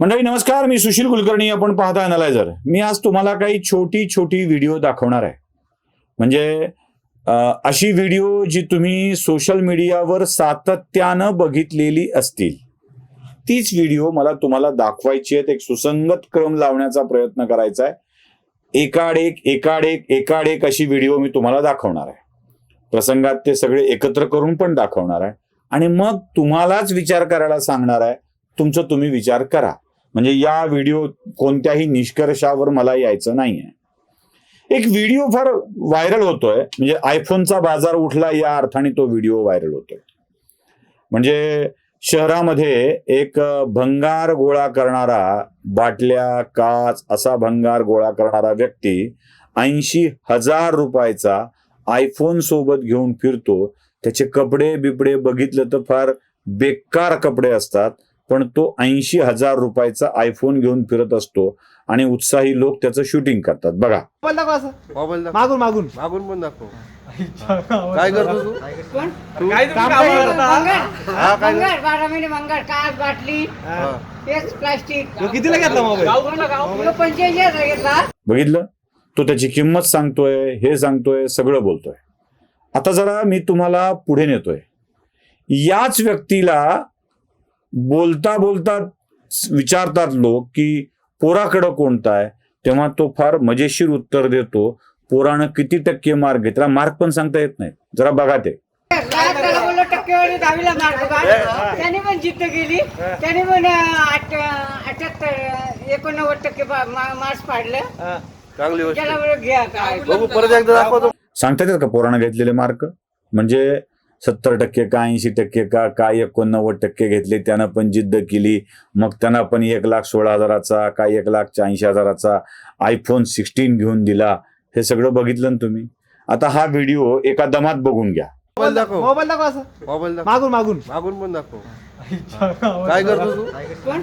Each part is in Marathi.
मंडळी नमस्कार. मी सुशील कुलकर्णी. आपण पाहता अनालायझर मी आज तुम्हाला काही छोटी छोटी व्हिडिओ दाखवणार आहे. म्हणजे अशी व्हिडिओ जी तुम्ही सोशल मीडियावर सातत्यानं बघितलेली असतील तीच व्हिडिओ मला तुम्हाला दाखवायची आहेत. एक सुसंगत क्रम लावण्याचा प्रयत्न करायचा आहे. एकाड एक एकाड एक एकाड एक अशी व्हिडिओ मी तुम्हाला दाखवणार आहे. प्रसंगात ते सगळे एकत्र करून पण दाखवणार आहे. आणि मग तुम्हालाच विचार करायला सांगणार आहे. तुमचं तुम्ही विचार करा. म्हणजे या व्हिडिओ कोणत्याही निष्कर्षावर मला यायचं नाहीये. एक व्हिडिओ फार व्हायरल होतोय. म्हणजे आयफोनचा बाजार उठला या अर्थाने तो व्हिडिओ व्हायरल होतोय. म्हणजे शहरामध्ये एक भंगार गोळा करणारा बाटल्या काच असा भंगार गोळा करणारा व्यक्ती ऐंशी हजार रुपयाचा आयफोन सोबत घेऊन फिरतो. त्याचे कपडे बिपडे बघितलं तर फार बेकार कपडे असतात. पण तो ऐंशी हजार रुपयाचा आयफोन घेऊन फिरत असतो आणि उत्साही लोक त्याचं शूटिंग करतात. बघा. मोबाईल दाखव असं. मोबाईल दाखव. मागून मागून. मागून पण दाखव. काय करतो तू? काय काम काय करता? मंगळ. हा काय करतो? मंगळ बारा महिने मंगळ. काच बाटली हा. तेच प्लास्टिक तो कितीला घेतला मोबाईल? पंच्याऐंशी हजार घेतला बघितलं? तो त्याची किंमत सांगतोय हे सांगतोय सगळं बोलतोय. आता जरा मी तुम्हाला पुढे नेतोय. याच व्यक्तीला बोलता बोलता विचारतात लोक की पोराकडं कोणता आहे? तेव्हा तो फार मजेशीर उत्तर देतो पोरानं किती टक्के मार्क घेतला? मार्क पण सांगता येत नाही. जरा बघा ते. त्याला बोललो टक्केवारी दहावीला मार्क होता त्याने पण जिद्द केली. त्याने पण आठ अठ्याहत्तर एकोणनव्वद टक्के मार्क्स पाडलं. चांगली गोष्ट. त्याला बोललो घ्या काय? बघू परत एकदा दाखवतो. सांगता येतात का पोरानं घेतलेले मार्क? म्हणजे सत्तर टक्के का ऐंशी टक्के का काय एकोणनव्वद टक्के घेतले त्यानं पण जिद्द केली. मग त्यांना पण एक लाख सोळा हजाराचा काय एक लाख ऐंशी हजाराचा आयफोन सिक्स्टीन घेऊन दिला. हे सगळं बघितलं ना तुम्ही? आता हा व्हिडिओ एका दमात बघून घ्या. मोबाईल दाखव. मोबाईल दाखव असं. मोबाईल दाखव. मागून मागून. मागून पण दाखव. काय करतो तू? कोण?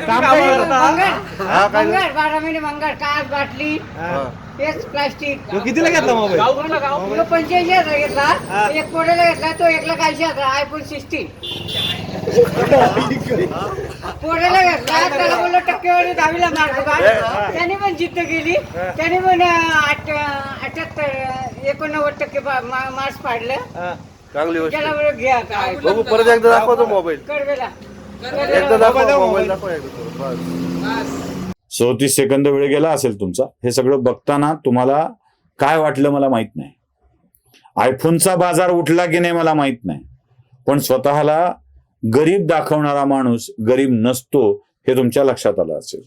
काम काय करता? मंगळ. हा काय? मंगळ बारा महिने मंगळ काच बाटली हा. तेच प्लास्टिक तो कितीला घेतला मोबाईल हजार घेतला. एक पोड्याला घेतला तो एक लाख ऐंशी हजार आयफोन सिक्स्टीन पोड्याला घेतला त्याला बोललो टक्केवारी दहावीला मार्क त्याने पण जिद्द केली. त्याने पण आठ अठ्याहत्तर एकोणनव्वद टक्के मार्क्स पाडलं. चांगली गोष्ट. त्याला बोललो घ्या काय. बघू परत एकदा दाखवतो मोबाईल. कडवेला. एकदा दाखव मोबाईल दाखव, मोबाईल. दाखव एकदा बस चौतीस सेकंद वेळ गेला असेल तुमचा. हे सगळं बघताना तुम्हाला काय वाटलं मला माहीत नाही. आयफोनचा बाजार उठला की नाही मला माहीत नाही. पण स्वतःला गरीब दाखवणारा माणूस गरीब नसतो हे तुमच्या लक्षात आलं असेल.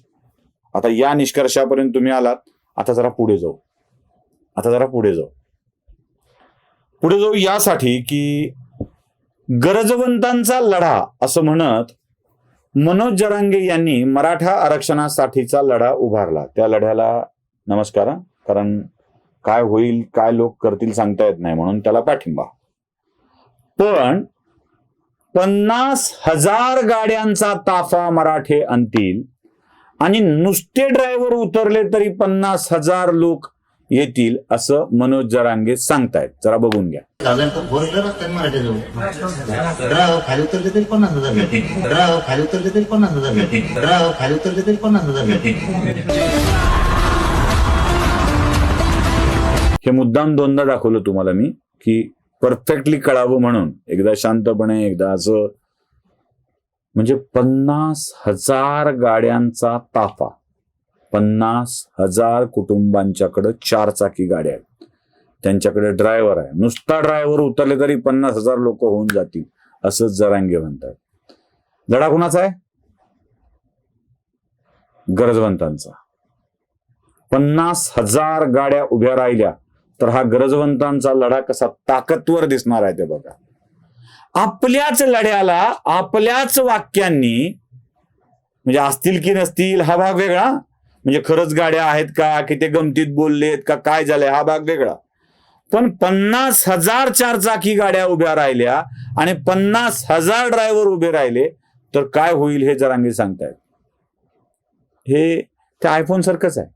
आता या निष्कर्षापर्यंत तुम्ही आलात आता जरा पुढे जाऊ. आता जरा पुढे जाऊ. पुढे जाऊ यासाठी की गरजवंतांचा लढा असं म्हणत मनोज जरांगे यांनी मराठा आरक्षणासाठीचा लढा उभारला. त्या लढ्याला नमस्कार कारण काय होईल काय लोक करतील सांगता येत नाही म्हणून त्याला पाठिंबा. पण पन्नास हजार गाड्यांचा ताफा मराठे आणतील. आणि नुसते ड्रायव्हर उतरले तरी पन्नास हजार लोक येतील असं मनोज जरांगे सांगतायत. जरा बघून घ्या. हे मुद्दाम दोनदा दाखवलं तुम्हाला मी की परफेक्टली कळावं म्हणून एकदा शांतपणे एकदा असं म्हणजे पन्नास हजार गाड्यांचा ताफा पन्नास हजार कुटुंबांच्याकडं चार चाकी गाड्या आहेत. त्यांच्याकडे ड्रायव्हर आहे. नुसता ड्रायव्हर उतरले तरी पन्नास हजार लोक होऊन जातील असं जरांगे म्हणतात. लढा कुणाचा आहे? गरजवंतांचा. पन्नास हजार गाड्या उभ्या राहिल्या तर हा गरजवंतांचा लढा कसा ताकदवर दिसणार आहे ते बघा. आपल्याच लढ्याला आपल्याच वाक्यांनी म्हणजे असतील की नसतील हा भाग वेगळा. म्हणजे खरंच गाड्या आहेत का की ते गमतीत बोललेत का काय झालंय हा भाग वेगळा. पण पन्नास हजार चार चाकी गाड्या उभ्या राहिल्या आणि पन्नास हजार ड्रायव्हर उभे राहिले तर काय होईल हे जरांगे सांगतायत. हे त्या आयफोन सारखंच आहे.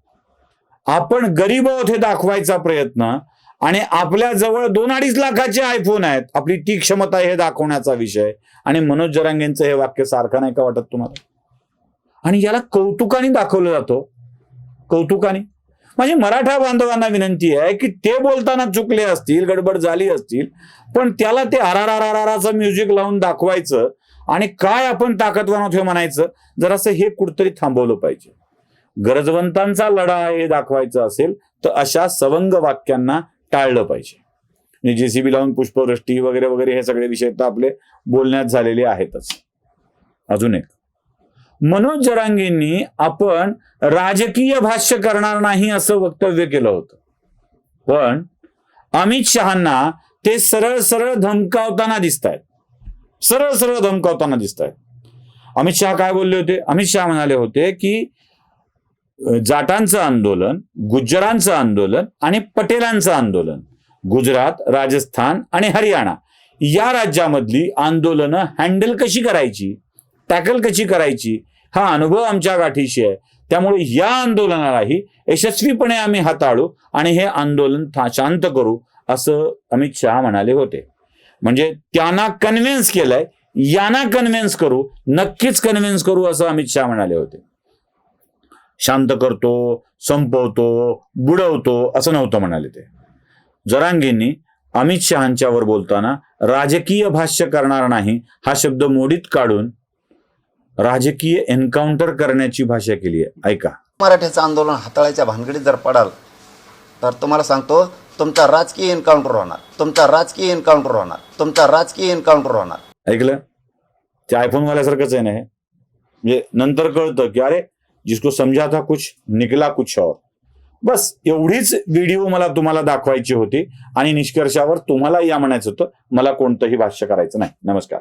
आपण गरीब आहोत हे दाखवायचा प्रयत्न. आणि आपल्या जवळ दोन अडीच लाखाचे आयफोन आहेत. आपली ती क्षमता हे दाखवण्याचा विषय. आणि मनोज जरांगेंचं हे वाक्य सारखं नाही का वाटत तुम्हाला? आणि याला कौतुकाने दाखवलं जातो. कौतुकाने. म्हणजे मराठा बांधवांना विनंती आहे की ते बोलताना चुकले असतील गडबड झाली असतील पण त्याला ते आराराराराचं म्युझिक लावून दाखवायचं आणि काय आपण ताकदवान आहोत हे म्हणायचं जरासं हे कुठतरी थांबवलं पाहिजे. गरजवंतांचा लढा आहे हे दाखवायचं असेल तर अशा सवंग वाक्यांना टाळलं पाहिजे. जेसीबी लावून पुष्पवृष्टी वगैरे वगैरे हे सगळे विषय तर आपले बोलण्यात झालेले आहेतच. अजून एक. मनोज जरांगेंनी आपण राजकीय भाष्य करणार नाही असं वक्तव्य केलं होतं. पण अमित शहांना ते सरळ सरळ धमकावताना दिसत आहेत सरळ सरळ धमकावताना दिसत आहेत अमित शहा काय बोलले होते? अमित शहा म्हणाले होते की जाटांचं आंदोलन गुज्जरांचं आंदोलन आणि पटेलांचं आंदोलन. गुजरात राजस्थान आणि हरियाणा या राज्यामधली आंदोलनं हँडल कशी करायची टॅकल कशी करायची हा अनुभव आमच्या गाठीशी आहे. त्यामुळे या आंदोलनालाही यशस्वीपणे आम्ही हाताळू आणि हे आंदोलन शांत करू असं अमित शहा म्हणाले होते. म्हणजे त्यांना कन्व्हिन्स केलंय यांना कन्व्हिन्स करू नक्कीच कन्व्हिन्स करू असं अमित शहा म्हणाले होते. शांत करतो संपवतो बुडवतो असं नव्हतं म्हणाले ते. जरांगेंनी अमित शहांच्यावर बोलताना राजकीय भाष्य करणार नाही हा शब्द मोडीत काढून राजकीय एन्काउंटर करण्याची भाषा केली आहे. ऐका. मराठ्याचं आंदोलन हाताळायच्या भानगडीत जर पडाल तर तुम्हाला सांगतो तुमचा राजकीय एन्काउंटर होणार. तुमचा राजकीय एन्काउंटर होणार. तुमचा राजकीय एन्काउंटर होणार. ऐकलं? ते आयफोन वाल्यासारखंच आहे ना हे? म्हणजे नंतर कळतं की अरे जिसको समजा था कुछ निकला कुछ और। बस एवढीच व्हिडिओ मला तुम्हाला दाखवायची होती आणि निष्कर्षावर तुम्हाला या म्हणायचं होतं मला कोणतंही भाष्य करायचं नाही. नमस्कार.